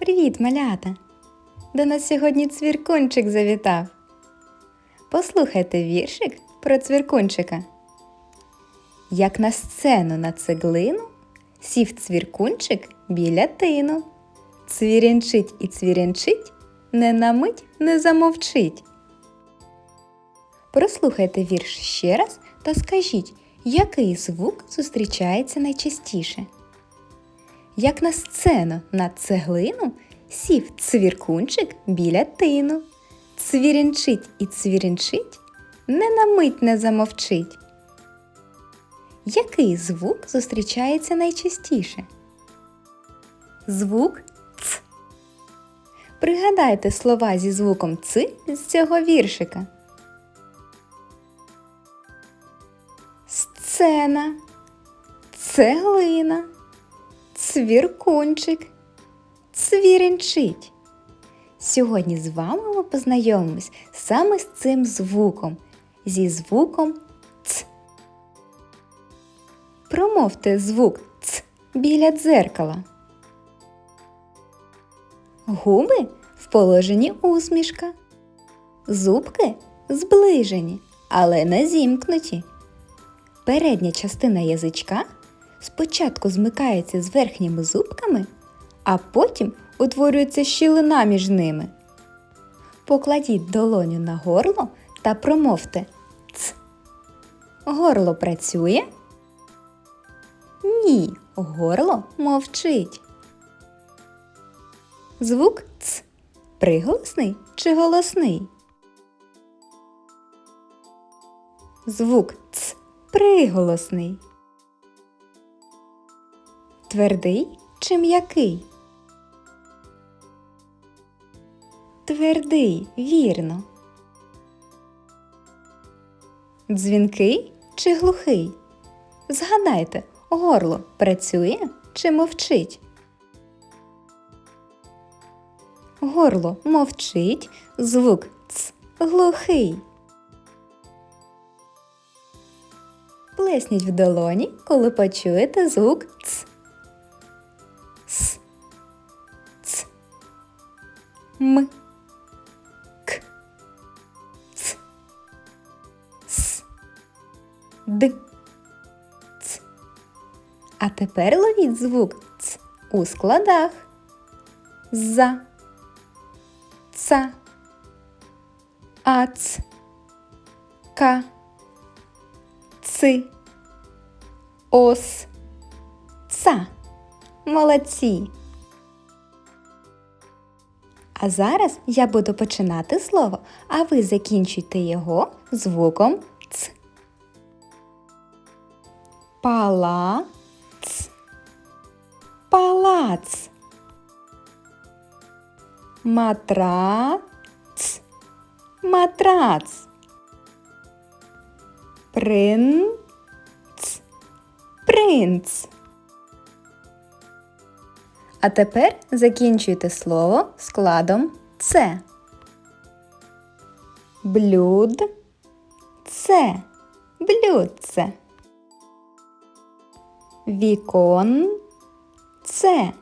Привіт, малята! До нас сьогодні цвіркунчик завітав. Послухайте віршик про цвіркунчика. Як на сцену на цеглину сів цвіркунчик біля тину. Цвірінчить і цвірінчить, не на мить не замовчить. Прослухайте вірш ще раз та скажіть, який звук зустрічається найчастіше. Як на сцену на цеглину сів цвіркунчик біля тину. Цвірінчить і цвірінчить, не на мить не замовчить. Який звук зустрічається найчастіше? Звук ц. Пригадайте слова зі звуком ц з цього віршика. Сцена, цеглина, цвіркунчик, цвірінчить. Сьогодні з вами ми познайомимось саме з цим звуком, зі звуком ц. Промовте звук ц біля дзеркала. Губи в положенні усмішка. Зубки зближені, але не зімкнуті. Передня частина язичка спочатку змикається з верхніми зубками, а потім утворюється щілина між ними. Покладіть долоню на горло та промовте ц. Горло працює? Ні, горло мовчить. Звук ц приголосний чи голосний? Звук ц приголосний. Твердий чи м'який? Твердий, вірно. Дзвінкий чи глухий? Згадайте, горло працює чи мовчить? Горло мовчить, звук ц глухий. Плесніть в долоні, коли почуєте звук ц. С. Ц. М. К. Ц. С. Д. Ц. А тепер ловіть звук ц у складах. За. Ца. Ац. Ка. Ци. Ос. Ца. Молодці. А зараз я буду починати слово, а ви закінчуйте його звуком ц. Палац. Палац. Матрац. Матрац. Принц. Принц. А тепер закінчуйте слово складом це. Блюд. Це. Блюдце. Вікон. Це.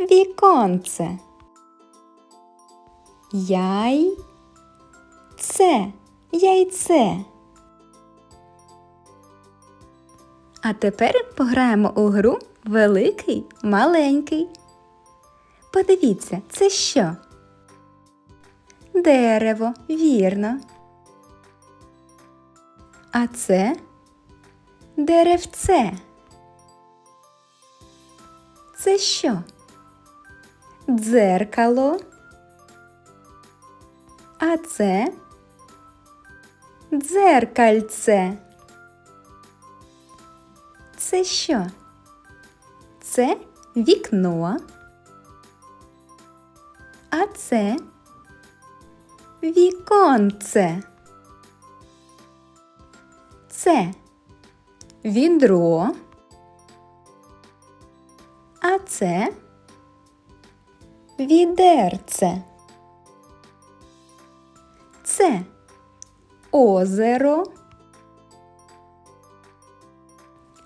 Віконце. Яй. Це. Яйце. А тепер пограємо у гру великий маленький. Подивіться, це що? Дерево, вірно. А це деревце. Це що? Дзеркало. А це дзеркальце. Це що? Це вікно. А це віконце. Це відро. А це відерце. Це озеро.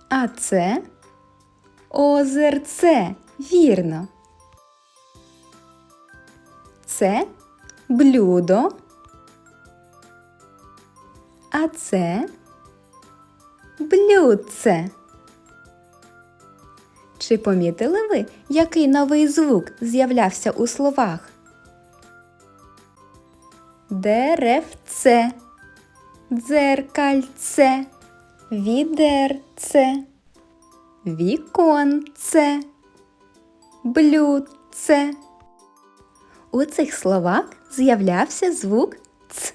А це озерце, вірно. Це блюдо. А це блюдце. Чи помітили ви, який новий звук з'являвся у словах? Деревце, дзеркальце, відерце, віконце, блюдце. У цих словах з'являвся звук ц.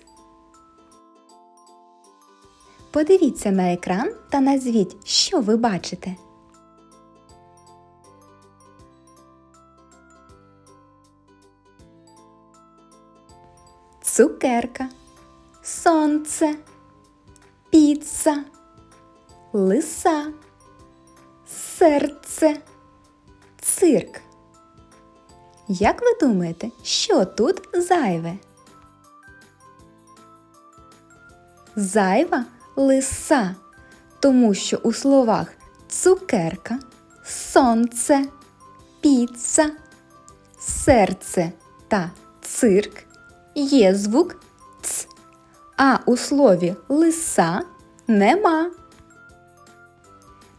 Подивіться на екран та назвіть, що ви бачите. Цукерка, сонце, піца, лиса, серце, цирк. Як ви думаєте, що тут зайве? Зайва лиса, тому що у словах цукерка, сонце, піца, серце та цирк є звук ц, а у слові лиса нема.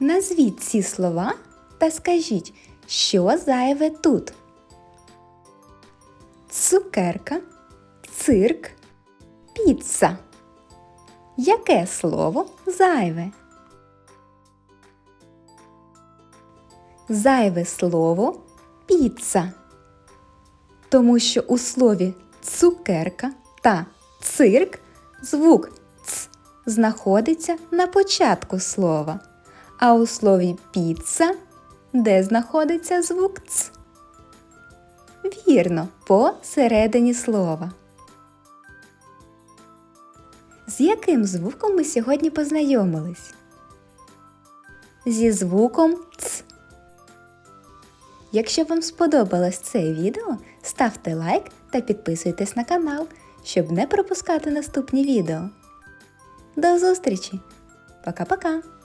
Назвіть ці слова та скажіть, що зайве тут. Цукерка, цирк, піца. Яке слово зайве? Зайве слово піца. Тому що у слові цукерка та цирк звук ц знаходиться на початку слова, а у слові піца де знаходиться звук ц? Вірно, посередині слова. З яким звуком ми сьогодні познайомились? Зі звуком ц. Якщо вам сподобалось це відео, ставте лайк та підписуйтесь на канал, щоб не пропускати наступні відео. До зустрічі! Пока-пока!